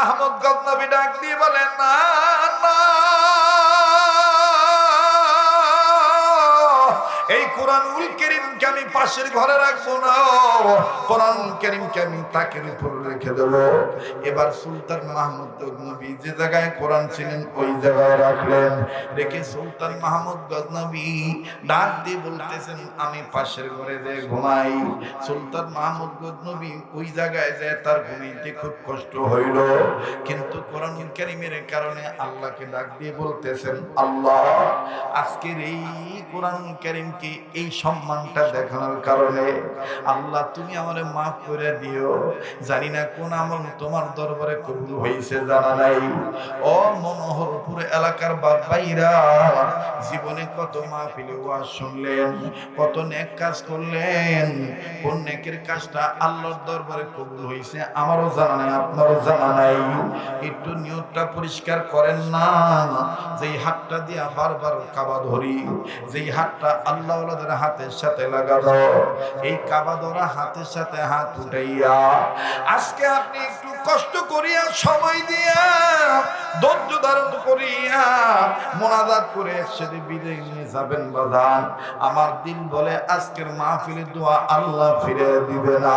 মাহমুদ গজনবী ডাক দিয়ে বলেন না এই কোরআনুল করিমকে আমি পাশের ঘরে রাখব না। কোরআন করিমকে আমি তাকের উপর রেখে দেব। এবার সুলতান মাহমুদ গজনবী যে জায়গায় কোরআন ছিলেন, ওই জায়গায় রাখলেন। রেখে সুলতান মাহমুদ গজনবী ডাক দিয়ে বলতেছেন, আমি পাশের ঘরে যে ঘুমাই। সুলতান মাহমুদ গজনবী ওই জায়গায় যায় তার ঘুমাইতে খুব কষ্ট হইল। কিন্তু কোরআন করিমের কারণে আল্লাহকে ডাক দিয়ে বলতেছেন, আল্লাহ, আজকের এই কোরআন করিমকে এই সম্মানটা দেখানোর কারণে আল্লাহ, তুমি আমারে মাফ করে দিও। জানি না কোন আমল তোমার দরবারে কবুল হয়েছে জানা নাই। ও মনোহরপুর এলাকার বাবাইরা জীবনে কত মাহফিলে ওয়াজ শুনলেন, কত নেক কাজ করলেন, কোন নেকের কাজটা আল্লাহর দরবারে কবুল হয়েছে আমারও জানা নাই, আপনারও জানা নাই। একটু নিয়তটা পরিষ্কার করেন না, যেই হাতটা দিয়ে বারবার কাবা ধরি, যেই হাতটা আল্লাহ হাতের সাথে এই কাবা হাতের সাথে হাত উঠাইয়া, আজকে আপনি একটু কষ্ট করিয়া, সময় দিয়া, ধৈর্য ধারণ করিয়া করে একসাথে নিয়ে যাবেন আমার দিল বলে আজকের মাহফিলের দোয়া আল্লাহ ফিরে দিবে না।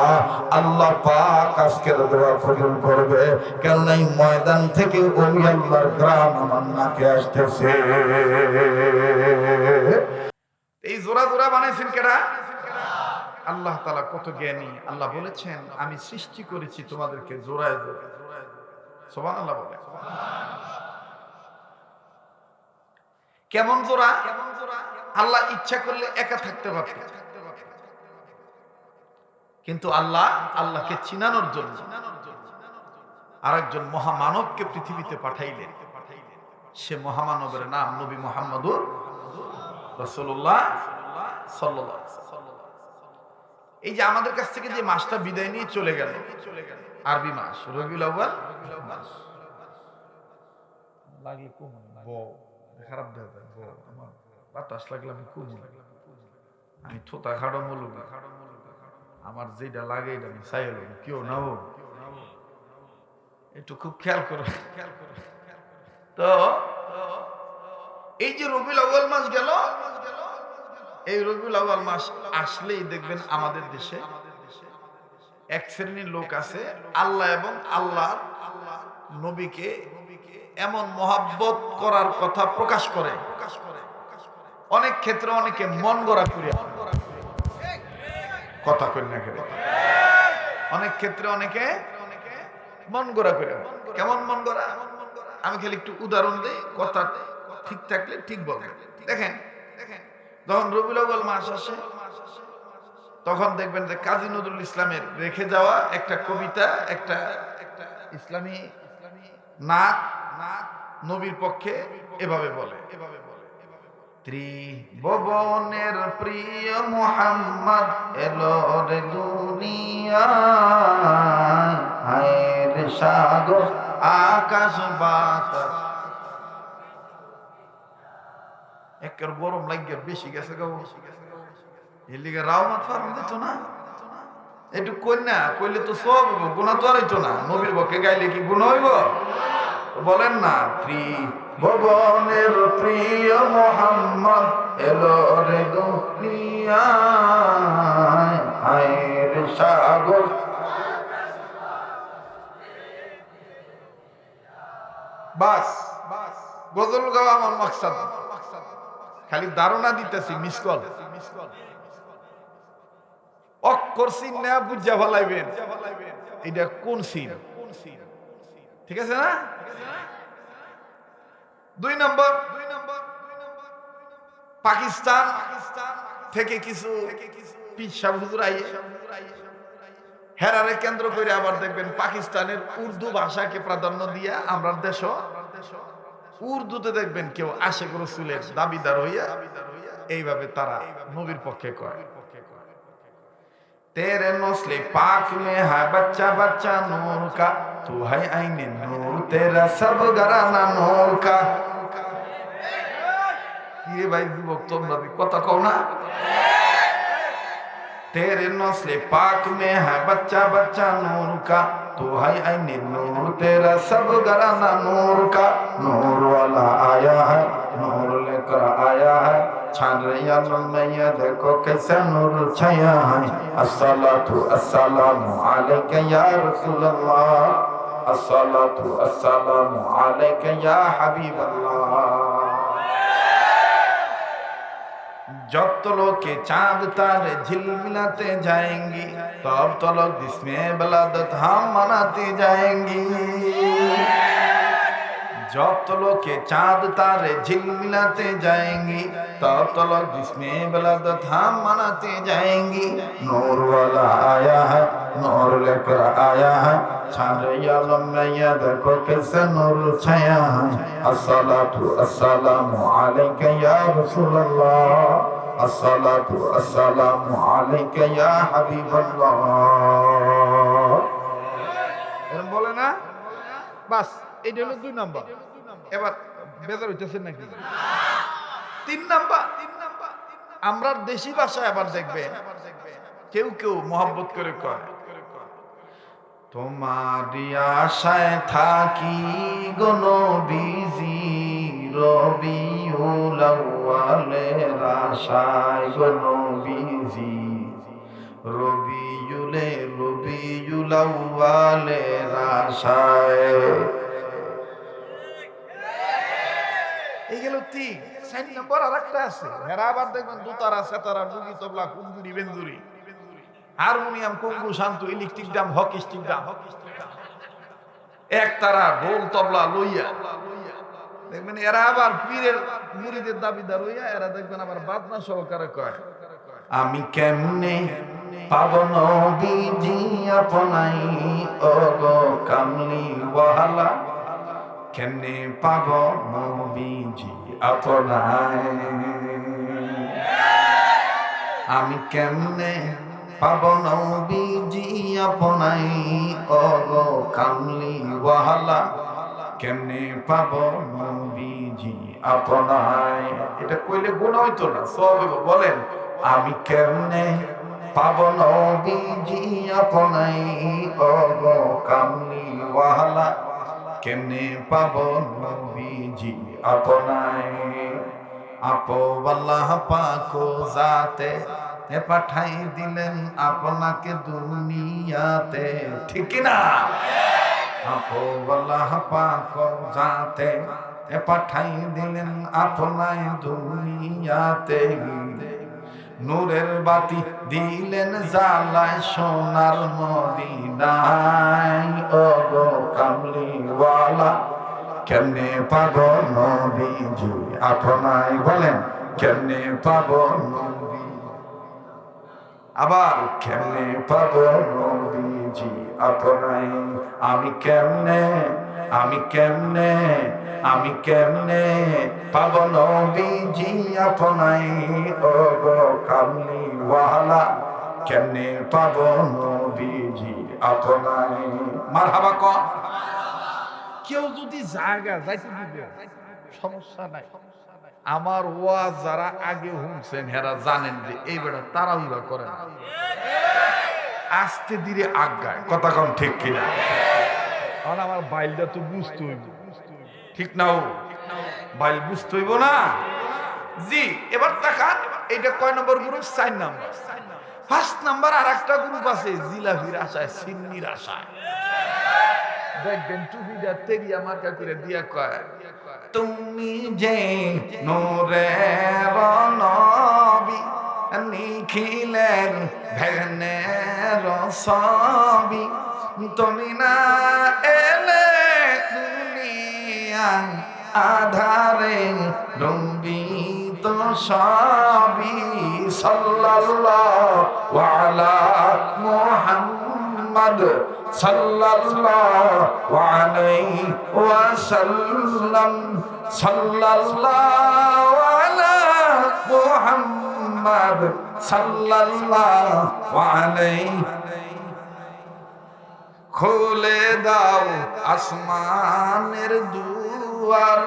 আল্লাহ পাক আজকের দোয়া কবুল করবে। কেননা ময়দান থেকে ওই আল্লাহর গ্রাম আমার নাকে আসতেছে। এই জোড়া জোড়া বানাইছেন কেডা? আল্লাহ তালা কত জ্ঞানী। আল্লাহ বলেছেন, আমি সৃষ্টি করেছি তোমাদেরকে জোড়ায় জোড়ায়। সোবান আল্লাহ বলে কেমন জোড়া? আল্লাহ ইচ্ছা করলে একা থাকতে কিন্তু আল্লাহ আল্লাহকে চিনানোর জন্য আরেকজন মহামানবকে পৃথিবীতে পাঠাইলেন। সে মহামানবের নাম নবী মোহাম্মদুর রসুল্লাহ এই যে আমাদের কাছ থেকে যে মাসটা বিদায় নিয়ে চলে গেল আরবি মাস রবিউল আউয়াল মাস। লাগলে কুমন খারাপ আমার বাতাস লাগলে আমি কুমন। আমি থোতা খাড়ো মুলুক আমার যেটা লাগে এটা আমি চাইল কেউ নাও। একটু খুব খেয়াল করো খেয়াল করো। তো এই যে রবিউল আউয়াল মাস গেল, এই রবিউল আউয়াল মাস আসলেই দেখবেন আমাদের দেশে এক শ্রেণির লোক আছে, আল্লাহ এবং আল্লাহ নবীকে এমন মহাব্বত করার কথা প্রকাশ করে। অনেক ক্ষেত্রে অনেকে মন গড়া করিয়া কথা কই না অনেক ক্ষেত্রে অনেকে মন গড়া করে কেমন মন গড়া? আমি খালি একটু উদাহরণ দিই, কথা ঠিক থাকলে ঠিক বলবেন দেখেন, যখন রবিউল আউয়াল মাস আসে, তখন দেখবেন যে কাজী নজরুল ইসলামের রেখে যাওয়া একটা কবিতা, একটা একটা ইসলামী নাক নাক নবীর পক্ষে এভাবে বলে এভাবে বলে। ত্রিভুবনের প্রিয় মোহাম্মদ এলো রে দুনিয়া, হায়ের সাগর, আকাশ, বাতাস। একের গরম লাগিয়ে বেশি গেছে গো। এর লিগে রাওমাত ফার্ম দিত না। একটু কন্যা কইলে তো সব গুণা তো আর হইতো না। নবীর পক্ষে গাইলে কি গুণ হইব? বলেন না, প্রি ভবনের প্রিয় মোহাম্মদ, এলো রে দুনিয়ায়, হায়ের সাগর। বাস, গজল গাওয়া আমার মাকসাদ। খালি ধারণা দিতেছি মিস কল অক্ষর সিন না বুঝা ফেলাইবেন। এটা কোন সিন ঠিক আছে না? দুই নম্বর। দুই নম্বর পাকিস্তান থেকে কিছু পিসা হুজুর আইয়ে, হেরারে কেন্দ্র করে আবার দেখবেন পাকিস্তানের উর্দু ভাষাকে প্রাধান্য দিয়ে আমরা দেশ উর্দুতে দেখবেন কেউ আশে করে চুলের দাবিদার হইয়া এইভাবে তারা নবীর পক্ষে কয় তেরে মসলে পাক মে হা বাচ্চা বাচ্চা নূর কা, তু হাই আইনে নূর, তেরা সব গরানা নূর কা। কিরে ভাই যুবক, তোমরা কথা কও না? तेरे नौसले पाक में है बच्चा बच्चा नूर का। तू है ऐन नूर, तेरा सब घराना नूर का। नूर वाला आया है, नूर लेकर आया है। छान रैया में ये देखो कैसे नूर छाया है। अस्सलातु अस्सलामु अलैका या रसूल अल्लाह अस्सलातु अस्सलामु अलैका या हबीब अल्लाह जब तो लोग के चाँद तारे झिलमिलाते जाएँगी, तब तो लोग जिसमें बलादत हम मनाते जाएँगी। जब तो लोग के चाँद तारे झिलमिलाते जाएँगी, तब तो लोग जिसमें बलादत हम मनाते जाएँगी। नूर वाला आया है, नूर लेकर आया है, छाने आलम में देखो कैसे नूर छाया है। अस्सलातु अस्सलामु अलैका या रसूल अल्लाह الصلاة والسلام عليك يا حبيب এরকম বলে না? বাস হলো দুই নাম্বার। এবার বেজার নাকি? তিন নাম্বার। আমরা দেশি ভাষায় আবার দেখবে, কেউ কেউ মোহাম্মত করে কয়, তোমার আশায় থাকি গো নবীজি রবি। রবিউল আউয়ালের আশায় গনবিজি রবিউলে রবিউল আউয়ালের এই গেল তিন চার দেখবেন দুতারা, সেতারা, মুগি, তবলা, কুন্দুরি, বেন্দুরি। হারমোনিয়াম, কঙ্গু, শান্ত ইলেকট্রিক দাম হকি স্টিক দাম এক তারা, ঢোল, তবলা লইয়া। দেখবেন এরা আবার পীরের মুড়িদের দাবিদার হইয়া এরা দেখবেন আবার বাদনা সহকারে কয়। আমি কেমনে পাবন বিজি আপনাই? ও গো কামলি ওয়ালা কেমনে পাব বিজি আপনাই? আমি কেমনে পাব বিজি আপনাই? ও গো কামলি ওয়ালা কেমনে পাব বিজি আপনাই এটা কইলে গুণ হইতো না, সব বলেন, আমি কেমনে পাব বিজি আপনাই ও গো কামলি ওয়ালা কেমনে পাব বিজি আপনাই আপো আল্লাহ পাকো যাতে এ পাঠাই দিলেন আপনাকে দুনিয়াতে। ঠিক না আপো আল্লাহ পাকো যাতে পাঠাই দিলেন আপনায় দুনিয়াতে। নূরের বাতি দিলেন জালায় সোনার মদিনায়। ও গো কামলিওয়ালা, কেমনে পাব নবীজি? আপনায় বলেন, কেমনে পাব নবী আবার, কেমনে পাব নবীজি আপনায় আমি কেমনে আমি কেমনে আমি কেমনে পাব নবীজি আপনায় ও গো কামলি ওয়ালা কেমনে পাব নবীজি আপনায় মারহাবা কর কেউ যদি জায়গা যাইতে দিবে, সমস্যা নাই। আমার ওয়াজ যারা আগে শুনছেন, হেরা জানেন যে এই বেটা তারা উইবা করে না আস্তে ধীরে আজ্ঞায় কথা কম ঠিক কিনা? কারণ আমার বাইলটা তো বুঝতে হইব। ঠিক নাও বাইল বুঝতে হইব না? জি এবার তাকান এটা কয় নম্বর গ্রুপ? চার নাম্বার। ফার্স্ট নাম্বার আর একটা গ্রুপ আছে জিলাপির আশায় সিন্নির আশায় দেখবেন টুপিটা তেরিয়া মার্কা করে দিয়া কয় তুমি যে নোরের নবী নিখিলের ভেনের সবই তুমি না এলে দুনিয়ায় আধারে রঙ্গিত সবই সাল্লাল্লাহু আলা মুহাম্মদ সাল্লাল্লাহু ওয়াসাল্লাম সাল্লাল্লাহু আলা মুহাম্মদ সাল্লাল্লাহু আলাইহি খুলে দাও আসমানের দুয়ার।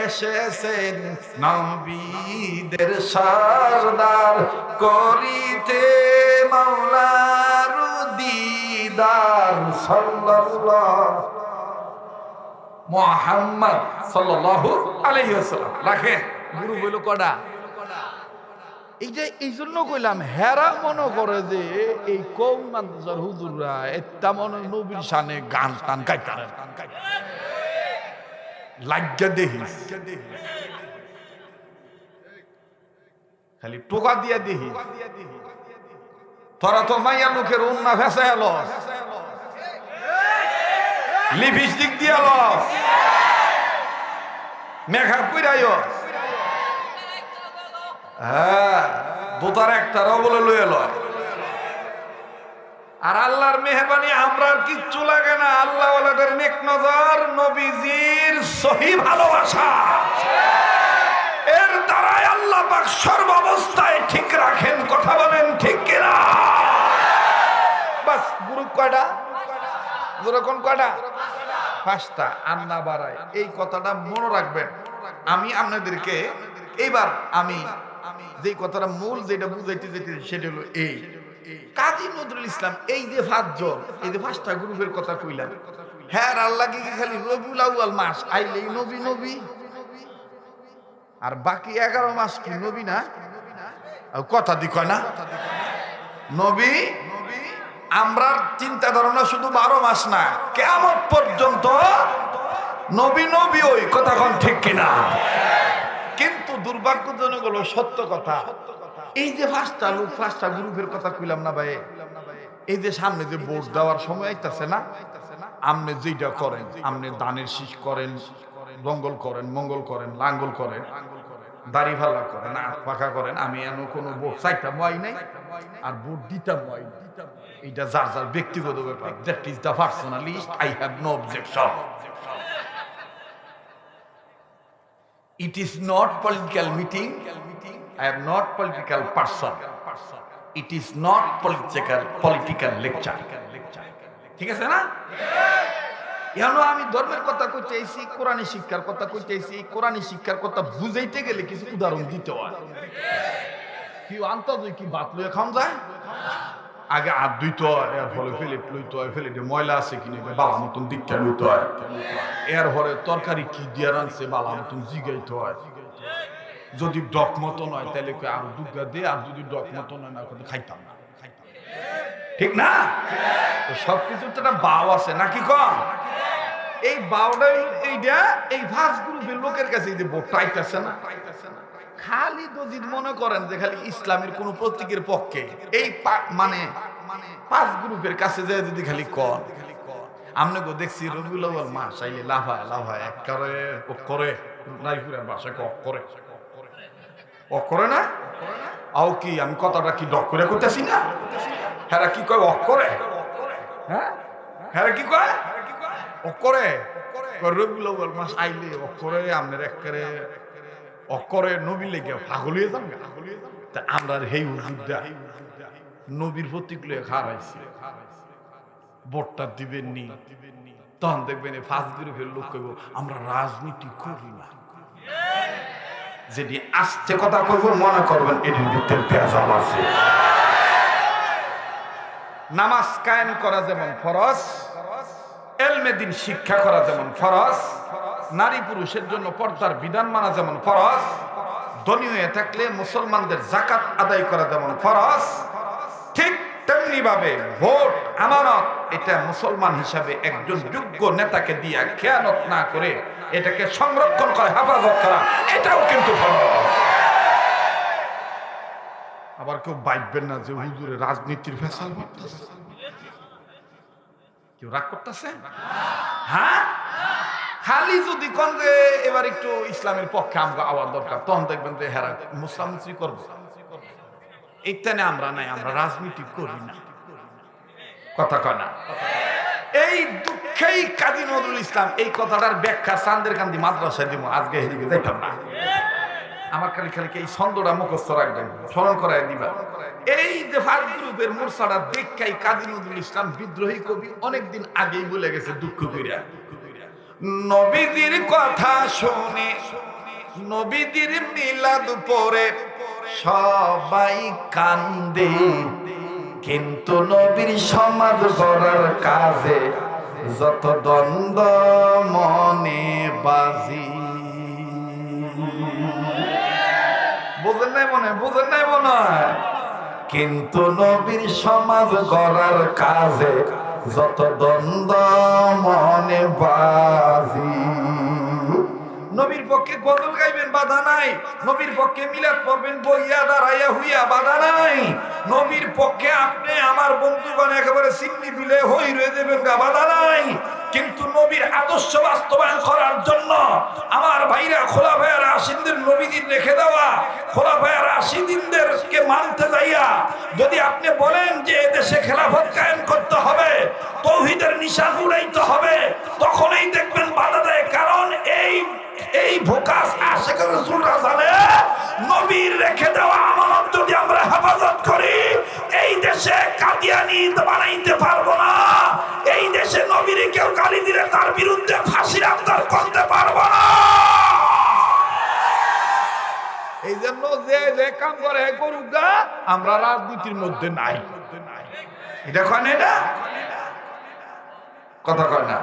এসেছেন নবীদের সরদার করিতে মাওলার দিদার সাল্লাল্লাহু মুহাম্মদ সাল্লাল্লাহু আলাইহি ওয়াসাল্লাম। রাখেন, গুরু হইল কটা? এই যে, এই জন্য কইলাম, হেরা মনে করে যে এই কম মাদ্রাসার হুজুররা একটা মনে নবীর সানে গান টান গাইতারে লাগিয়া দেখিস খালি টোকা দিয়া দেখি তোরা তো মাইয়া লোকের উন্না ফেসে এলো। লিপস্টিক দিয়ে এলো। মেঘাপ কইরাইও হ্যাঁ দোতার একটারও বলে লয়ে লয়। আর আল্লাহর মেহরবানি আমরা আর কিচ্ছু লাগে না আল্লাহ নেক নজর, নবীজির সহি ভালোবাসা। এর দ্বারাই আল্লাহ পাক সর্বাবস্থায় ঠিক রাখেন, কথা বলেন ঠিক কিনা? বাস গ্রুপ কয়টা? যেরকম কয়টা? পাঁচটা, আন্না বাড়ায়। এই কথাটা মনে রাখবেন। আমি আপনাদেরকে, এইবার আমি যে কথাটা মূল যেটা বুঝাইতে যেতে সেটা হলো এই। কাজী নজরুল ইসলাম, এই যে পাঁচজন, এই যে পাঁচটা গ্রুপের কথা কইলাম হ্যাঁ আল্লাহ কি খালি রবিউল আউয়াল মাস? আইলেই নবী নবী। আর বাকি এগারো মাস কি নবী না? কথা দি কয় না? নবী আমরা চিন্তা ধারণা শুধু বারো মাস না কেমন পর্যন্ত নবী নবী ওই কথা ঠিক কিনা? দুর্ভাগ্যজনক হলো সত্য কথা। এই যে পাঁচটা লোক, পাঁচটা গ্রুপের কথা কইলাম না ভাই? এই যে সামনে যে ভোট দেওয়ার সময় আইতাছে না? আপনি যেটা করেন আপনি দানের শীষ করেন জঙ্গল করেন, মঙ্গল করেন, লাঙ্গল করেন, দাড়ি ভাল্লা করেন আট পাখা করেন, আমি এমন কোনো ভোট চাইটা মই নাই আর ভোট দিতাম মই এটা যার যার ব্যক্তিগত ব্যাপার। That is the personalist I have no objection It is not political meeting. I am not political person. It is not political political lecture. ঠিক আছে না এখন আমি ধর্মের কথা কইতে আইছি কোরআনী শিক্ষার কথা কইতে আইছি কোরআনী শিক্ষার কথা বুঝাইতে গেলে কিছু উদাহরণ দিতে হয় কি আন্তর্জ কি বাত লয়ে খাওয়া যায় আগে হাত ধুইতে হয় এর ফলে ফেলেট লইতে হয় ফেলেটে ময়লা আছে কিনে বালা মতন দীক্ষা লইতে হয় এর পরে তরকারি কি দিয়ে রানছে বালা মতন জিগাইতে হয় যদি ডক মতো নয় তাহলে আর দুগা দে, আর যদি ডক মতো নয় না খাইতাম না ঠিক না? তো সবকিছুর তো একটা বাও আছে নাকি কম এই বাউটা এইটা এই ফার্স্ট গ্রুপের লোকের কাছে এই যে ভোটটা আইতাছে না। খালি দজিদ মনে করেন যে খালি ইসলামের কোন প্রতীকের পক্ষে। এই মানে পাঁচ গ্রুপের কাছে যায় যদি খালি কন। আমনে গো দেখছি রবিউল মাস আইলে লাফায় লাফায় এক করে ও করে করে ও করে না? আও কি, আমি কথাটা কি ডক করে করতেছি না? হ্যাঁ কি কয় অক করে হ্যাঁ? হ্যাঁ কি কয়? অক করে রবিউল আউয়াল মাস আইলে অক করে আমনের এক করে অকরে নবী লেগে পাগলিয়ে যান তা আমরা হেই হুজুরদা নবীর প্রতীক লয়ে খারাইছি ভোটটা দিবেন নি, তখন দেখবেন গ্রুপের লোক কইব, আমরা রাজনীতি করি না। যেটি আস্তে কথা কইব, মনে করবেন এটির ভিতরে পেঁয়াজাল আছে। নামাজ কায়েম করা যেমন ফরজ এলমেদিন শিক্ষা করা যেমন ফরজ নারী পুরুষের জন্য পর্দার বিধান মানা যেমন ফরজ ধনী থাকলে মুসলমানদের জাকাত আদায় করা যেমন ফরজ। ঠিক তেমনি ভাবে ভোট, আমানত, এটা মুসলমান হিসাবে একজন যোগ্য নেতাকে দিয়া খেয়ানত না করে এটাকে সংরক্ষণ করে, হেফাজত করা, এটাও কিন্তু আবার কেউ বাইবেন না যে হুজুরে রাজনীতির ফেসাল কেউ রাগ করতেছে? হ্যাঁ? খালি যদি কোন যে এবার একটু ইসলামের পক্ষে আমরা আওয়াজ দরকার, তখন দেখবেন যে হেরা মুসলামসি করব। এইখানে আমরা নাই, আমরা রাজনীতি করি না। কথা কয় না? এই দুঃখেই কাজী নজরুল ইসলাম, এই কথাটার ব্যাখ্যা চান্দের কান্দি মাদ্রাসায় দিব, আজকে হেদিকে যাইতাম না। আমার খালি খালি এই ছন্দটা মুখস্থ রাখবেন, স্মরণ করাই দিবা। এই যে ফার্স্ট গ্রুপের দেখাই কাজী নজরুল ইসলাম বিদ্রোহী কবি, অনেকদিন আগেই বলে গেছে দুঃখ কইরা। নবীজির কথা শুনে, নবীজির মিলাদ পরে সবাই কান্দে কিন্তু নবীর সমাজ গড়ার কাজে যত দ্বন্দ্ব মনে বাজি বুঝেন নাই মনে? বুঝেন নাই মনে? কিন্তু নবীর সমাজ গড়ার কাজে যত দ্বন্দ্ব মনে বাজি। নবীর পক্ষে গজল গাইবেন, বাধা নাই। নবীর পক্ষে মিলাদ পড়বেন, বইয়া দাঁড়াইয়া হুইয়া, বাধা নাই। নবীর পক্ষে আপনি আমার বন্ধুগণ একেবারে সিমনি দিলে হই রয়ে দেবেন গা, বাধা নাই। কিন্তু নবীর আদর্শ বাস্তবায়ন করার জন্য আমার ভাইরা খোলা ভাইয়ার আশিনদের নবীদের রেখে দেওয়া খোলা ভাইয়ার আশিদিনদেরকে মানতে যাইয়া যদি আপনি বলেন যে এদেশে খেলাফত কায়েম করতে হবে, তৌহিদের নিশান উড়াইতে হবে, তখনই দেখবেন বাধা দেয়। কারণ এই এই ভোকাস আশেকের রসুলরা জানে নবীর রেখে দেওয়া আমানত যদি আমরা হেফাজত করি এই দেশে কাদিয়ানি বানাইতে পারব না। এই দেশে নবীর কেউ গালি দিলে তার বিরুদ্ধে ফাঁসির আবদার করতে পারব না। এই জন্য যে যে কাম করে করুক গা আমরা রাজনীতির মধ্যে নাই। এটা কয় না এটা? কথা কয় না।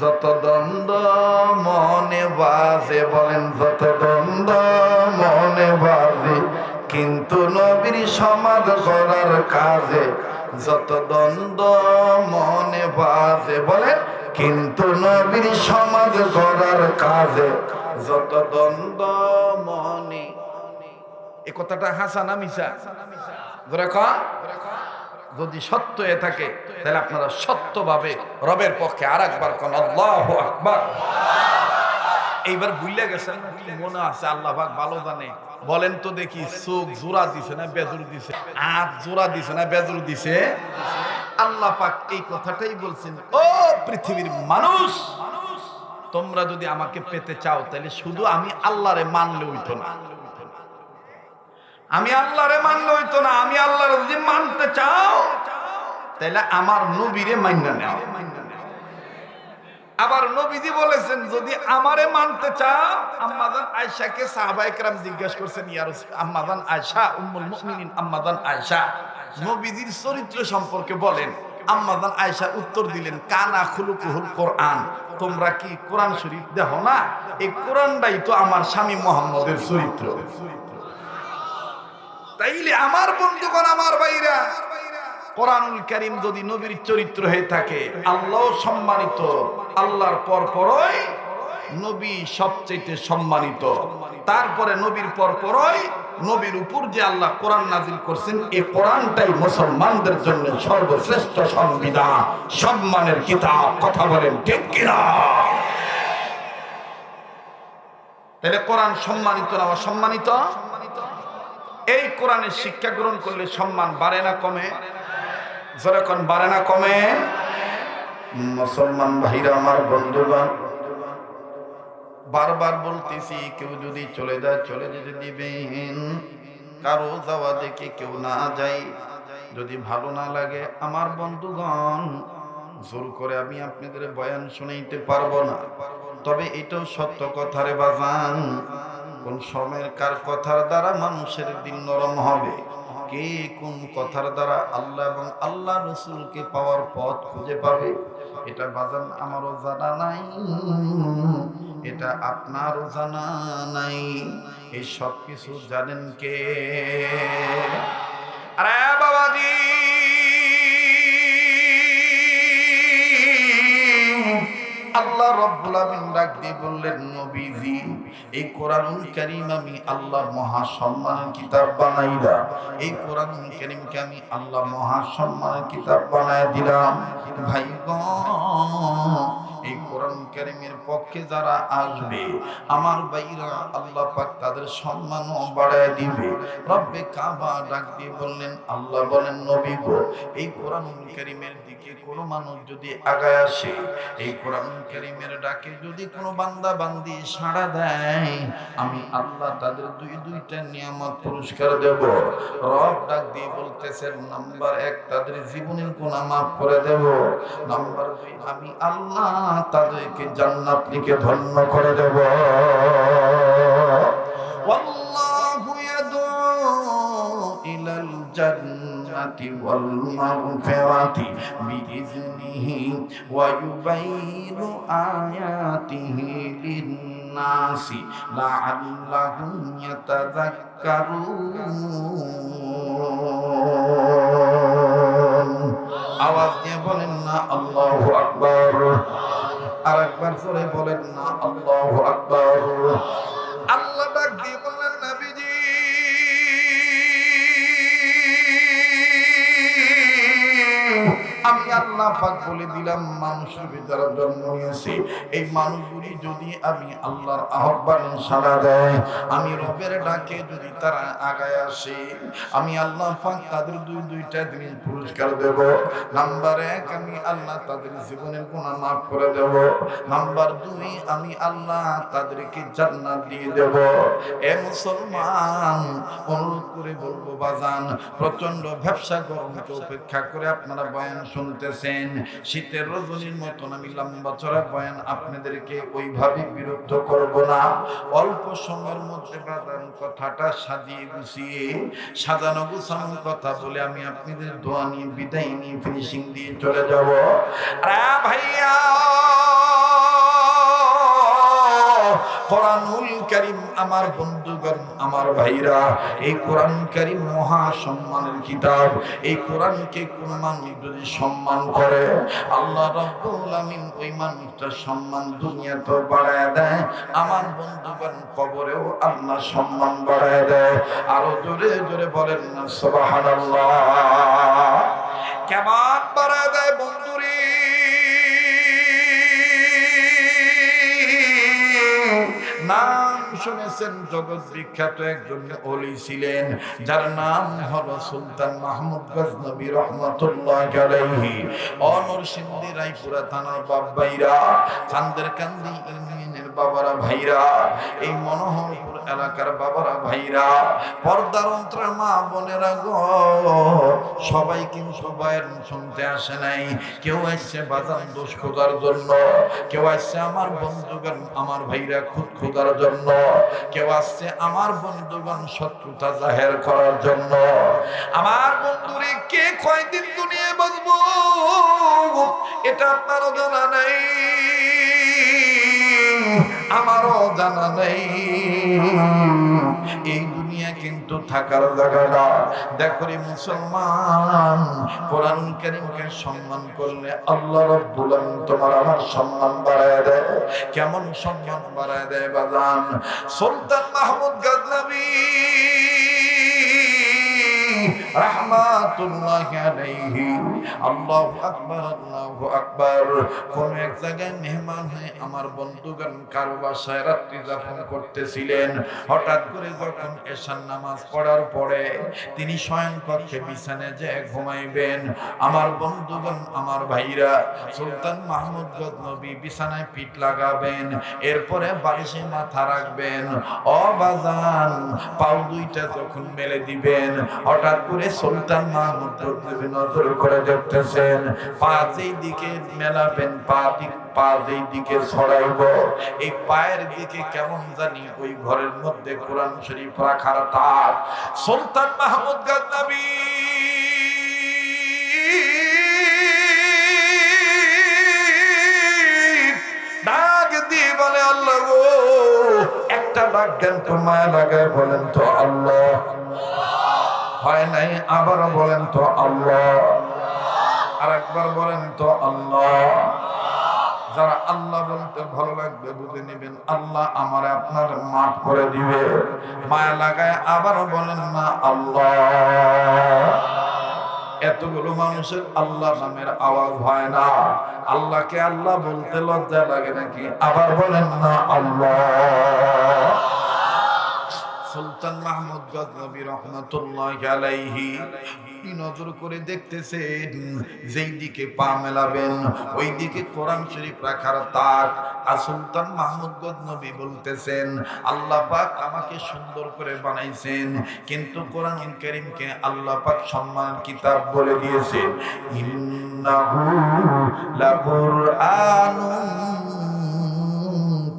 যত দ্বন্দ্ব মনে বাজে, বলেন যত দ্বন্দ্ব মনে বাজে, কিন্তু নবীর সমাজ করার কাজে যত দ্বন্দ্ব মনে বাজে বলেন কিন্তু নবীর সমাজ করার কাজে যত দ্বন্দ্ব মনে এ কথাটা হাসানা মিশা ধরে কন যদি সত্য এ থাকে, তাহলে আপনারা সত্যভাবে রবের পক্ষে আর একবার কোন আল্লাহ এইবার ভুলে গেছেন? মনে আছে আল্লাহ ভালো জানে। বলেন তো দেখি, চোখ জোড়া দিছে না বেজুর দিছে? আট জোড়া দিছে না বেজুর দিছে? আল্লাহ পাক এই কথাটাই বলছেন, ও পৃথিবীর মানুষ, তোমরা যদি আমাকে পেতে চাও, তাহলে শুধু আমি আল্লাহরে মানলে হইতো না। আমি আল্লাহরে মানলে হইতো না, আমি আল্লাহরে যদি মানতে চাও? তাহলে আমার নবীরে মান্য নেও। আবার নবীজি বলেছেন, যদি আমারে মানতে চাও আম্মাদান আয়েশাকে সাহাবায়ে কেরাম জিজ্ঞেস করছেন, ইয়া আম্মাদান আয়েশা, উম্মুল মুমিনিন আম্মাদান আয়েশা। নবীজির চরিত্র সম্পর্কে বলেন আম্মাদান আয়েশা উত্তর দিলেন, কানা খুলুকুহুল কোরআন। তোমরা কি কোরআন শরীফ দেখো না? এই কোরআনটাই তো আমার স্বামী মোহাম্মদের চরিত্র। তাইলে আমার বন্ধুগণ, আমার ভাইরা, কোরআনুল কারীম যদি নবীর চরিত্র হয়ে থাকে আল্লাহ সম্মানিত, আল্লাহর পর পরই নবী সবচেয়ে সম্মানিত। তারপরে নবীর পর পরই নবীর উপর যে আল্লাহ কোরআন নাজিল করছেন, এই কোরআনটাই মুসলমানদের জন্য সর্বশ্রেষ্ঠ সংবিধান, সম্মানের কিতাব। কথা বলেন, ঠিক কিনা? তাহলে কোরআন সম্মানিত না অসম্মানিত? এই কোরআনের শিক্ষা গ্রহণ করলে সম্মান বাড়ে না কমে? যেরকম বাড়ে না কমে? মুসলমান ভাইরা, আমার বন্ধুগণ, বারবার বলতেছি, কেউ যদি চলে যায়, চলে যেতে দিবেন। কারও যাওয়া দেখে কেউ না যায়। যদি ভালো না লাগে, আমার বন্ধুগণ, জোর করে আমি আপনাদের বয়ান শুনাইতে পারব না। তবে এটাও সত্য কথারে বাজান। কোন সময়ের কার কথার দ্বারা মানুষের দিন নরম হবে? কে কোন কথার দ্বারা আল্লাহ এবং আল্লাহ রসুলকে পাওয়ার পথ খুঁজে পাবে? এটা বাজান আমারও জানা নাই, এটা আপনারও জানা নাই। এই সব কিছু জানেন কে? আরে বাবাজি! আল্লাহ রব্বুল আমিন ডাক দিয়ে বললেন, নবীজি, এই কোরআনুল কারীম আমি আল্লাহর মহা সম্মানের কিতাব বানাইলাম এই কোরআনুল কারীমকে আমি আল্লাহ মহা সম্মানের কিতাব বানায় দিলাম। ভাই এই কোরআন কারীমের পক্ষে যারা আসবে, আমার ভাইরা আল্লাহ পাক তাদের সম্মানও বাড়ায় দিবে। রব্বে কাবা ডাক দিয়ে বললেন, আল্লাহ বলেন, নবী গো, এই কোরআনুল কারীমের দিকে কোনো মানুষ যদি আগায় আসে, এই কোরআন কারীমের ডাকে যদি কোনো বান্দা বান্দি সাড়া দেয়, আমি আল্লাহ তাদের দুই দুইটা নিয়ামত পুরস্কার দেব। রব ডাক দিয়ে বলতেছেন, নাম্বার এক, তাদের জীবনের গুনাহ মাফ করে দেব। নাম্বার দুই, আমি আল্লাহ তাদেরকে তাদেরকে জান্নাত লিখে ধন্য করে দেব والله يدعو إلى الجنة والمغفرة بإذنه ويبين آياته للناس لعلهم يتذكرون আওয়াজ দিয়ে বলেন না আল্লাহু আকবার আর একবার করে বলেন না আল্লাহ আল্লাহ ডাক দিয়ে বললেন আমি আল্লাহ পাক বলে দিলাম, মানুষের ভিতরে জন্ম নিয়েছে, এই মানুষগুলি যদি আমি আল্লাহর আহ্বানে সাড়া দেয়, আমি রবের ডাকে যদি তারা আগায় আসে, আমি আল্লাহ পাক তাদের দুই দুইটা দিন পুরস্কার দেব। নাম্বার এক, আমি আল্লাহ তাদের জীবনের গুণা মাফ করে দেব। নাম্বার দুই, আমি আল্লাহ তাদেরকে জান্নাত দিয়ে দেব। এ মুসলমান, অনুরোধ করে বলব, বাজান প্রচণ্ড ব্যবসা গরমকে উপেক্ষা করে আপনারা বয়ান শুনতেছেন, শীতের রজনীর মতন আমি লম্বা চড়া বয়ান আপনাদেরকে ওইভাবে বিরুদ্ধ করব না। অল্প সময়ের মধ্যে বাদান কথাটা সাজিয়ে গুছিয়ে, সাজানো গুছানো কথা বলে আমি আপনাদের দোয়া নিয়ে, বিদায় নিয়ে ফিনিশিং দিয়ে চলে যাব। আরে ভাইয়া! কোরআনুল করিম আমার বন্ধুগণ, আমার ভাইরা, এই কোরআন করিম মহা সম্মানের কিতাব। এই কোরআনকে কোন মানুষ যদি সম্মান করে, আল্লাহ রাব্বুল আমিন ওই মানুষটার সম্মান দুনিয়াতে বাড়ায় দেয়। আমার বন্ধুগণ, কবরেও আল্লাহ সম্মান বাড়ায় দেয়। আরও জোরে জোরে বলেন না, সুবহানাল্লাহ। কেমন বাড়ায় দেয় বন্ধুরে নাম শুনেছেন জগৎ বিখ্যাত একজন অলি ছিলেন, যার নাম হলো সুলতান মাহমুদ গজনবী রহমতুল্লাহ আলাইহি। অমর সিন্ধি রায়পুরা থানার বাবাইরা চান্দের কান্দি ইউনিয়নের বাবারা ভাইরা, এই মনোহরপুর এলাকার বাবারা, ভাইরা, পর্দার অন্তরের মা বোনেরা গো, সবাই কিন্তু বয়ান শুনতে আসে নাই। কেউ আসছে বাজার দোষ খোঁজার জন্য, কেউ আসছে আমার বন্ধুগণ, আমার ভাইরা খুদ খোঁজার জন্য, কেউ আসছে আমার বন্ধুগণ শত্রুতা জাহের করার জন্য। আমার বন্ধুরে কে কয়দিন দুনিয়া বলব? এটা আপনারও জানা নাই। আমারও জানা নেই। এই দুনিয়া কিন্তু থাকার জায়গা না। দেখো রে মুসলমান, কোরআন কারীমকে সম্মান করলে আল্লাহ রাব্বুল আলামিন তোমার আমার সম্মান বাড়ায় দেয়। কেমন সম্মান বাড়ায় দেয় বাজান? সুলতান মাহমুদ গজনবী। আলাইহি। আল্লাহু আকবার আল্লাহু আকবার। কোন এক জায়গায় মেহমান হয়ে আমার বন্ধুগণ কারও বাসায় রাত্রি যাপন করতেছিলেন, হঠাৎ করে যখন এশার নামাজ পড়ার পরে তিনি শয়ন কক্ষে বিছানে যে ঘুমাইবেন। আমার বন্ধুগণ, আমার ভাইরা, সুলতান মাহমুদ গজনবী বিছানায় পিঠ লাগাবেন, এরপরে বালিশে মাথা রাখবেন। অবাজান, পাও দুইটা যখন মেলে দিবেন, হঠাৎ করে সুলতান মাহমুদ নজর করে দেখতেছেন। দিকে মেলাবেন দিক ছড়াইব, এই পায়ের দিকে কেমন জানি ওই ঘরের মধ্যে কোরআন শরীফ রাখার তার সুলতান মাহমুদ ডাক দিয়ে বলে, আল্লাহ একটা ডাক দেন তো মায়া লাগায় বলেন তো আল্লাহ। হয় নাই? আবার বলেন তো আল্লাহ। আর একবার বলেন তো আল্লাহ। যারা আল্লাহ বলতে ভালো লাগবে, বুঝে নেবেন, আল্লাহ আমার আপনার মাফ করে দিবে। মায়া লাগায় আবার বলেন না আল্লাহ। এতগুলো মানুষের আল্লাহ নামের আওয়াজ হয় না। আল্লাহকে আল্লাহ বলতে লজ্জা লাগে নাকি? আবার বলেন না আল্লাহ। সুলতান মাহমুদ গজনবী রহমতুল্লাহ আলাইহি নজর করে দেখতেছেন, যেই দিকে পা মেলাবেন, ওই দিকে কোরআন শরীফ রাখার তাক। আর সুলতান মাহমুদ গজনবী বলতেছেন, আল্লাহ পাক আমাকে সুন্দর করে বানাইছেন, কিন্তু কোরআন করিমকে আল্লাহ পাক সম্মান কিতাব বলে দিয়েছেন। ইন্নাহু লাকুরআনুন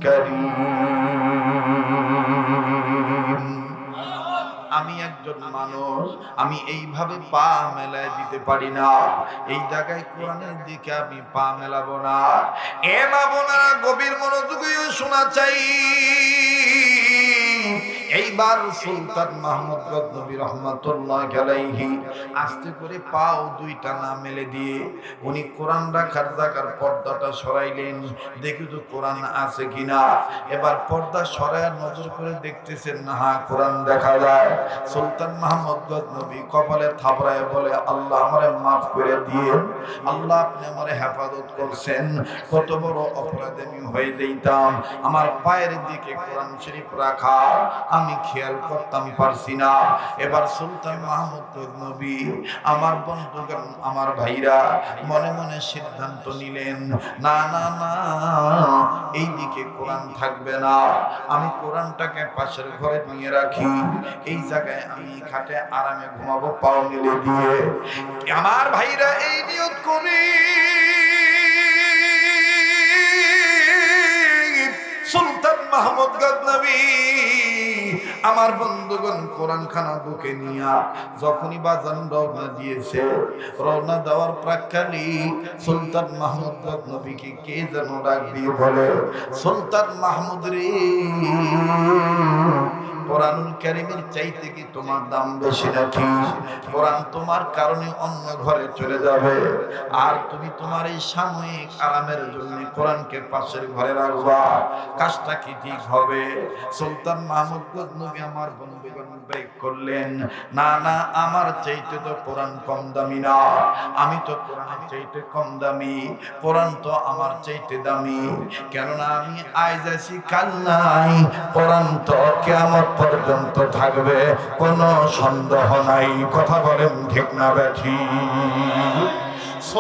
কারীম। একজন মানুষ, আমি এইভাবে পা মেলায় দিতে পারি না। এই জায়গায় কোরআনের দিকে আমি পা মেলাবো না। এ মা বোনারা গভীর মনোযোগী শোনা চাই। এইবার সুলতান মাহমুদ গজনবী রহমতুল্লাহ আলাইহি আস্তে করে পাও দুইটা না মেলে দিয়ে উনি কোরআন রাখার জায়গার পর্দাটা সরাইলেন। দেখি তো কোরআন আছে কিনা। এবার পর্দা সরায় নজর করে দেখতেছেন না হ্যাঁ কোরআন দেখা যায়। সুলতান মাহমুদ গজনবী কপালে থাপড়ায় বলে, আল্লাহ আমারে মাফ করে দিয়ে আল্লাহ আপনি আমারে হেফাজত করছেন। কত বড় অপরাধে আমি হয়ে যেতাম আমার পায়ের দিকে কোরআন শরীফ রাখা। আমি খেয়াল করতাম পারছি না। এবার সুলতান মাহমুদ নবী, আমার বন্ধুগণ, আমার ভাইরা মনে মনে সিদ্ধান্ত নিলেন, না না না এই দিকে কোরআন থাকবে না। আমি কোরআনটাকে পাশের ঘরে নিয়ে রাখি। এই জায়গায় আমি খাটে আরামে ঘুমাবো, পাও মিলে দিয়ে। আমার ভাইরা এই নিয়ত করি সুলতান মাহমুদ গজনবী আমার বন্ধুগণ কোরআন খানা বুকে নিয়া যখনই বাজান রওনা দিয়েছে, রওনা দেওয়ার প্রাক্কালে সুলতান মাহমুদ নবীকে কে যেন ডাক দিয়ে বলে, সুলতান মাহমুদ রে কোরআনুল কারিমের চাইতে কি তোমার দাম বেশি নাকি? কোরআন তোমার কারণে অন্য ঘরে চলে যাবে। আর তুমি তোমার এই সাময়িক আরামের জন্য কোরআনকে পাশের ঘরে রাখবা। কাজটা কি ঠিক হবে? সুলতান মাহমুদ গজনবী আমার বন্ধুগণ ব্রেক করলেন, না না, আমার চাইতে তো কোরআন কম দামি না। আমি তো কোরআনের চাইতে কম দামি। কোরআন তো আমার চাইতে দামি। কেননা আমি আজ আছি কাল নাই। কোরআন তো কেমন পর্যন্ত থাকবে কোনো সন্দেহ নাই। কথা বলেন ঠিক না ব্যাঠি।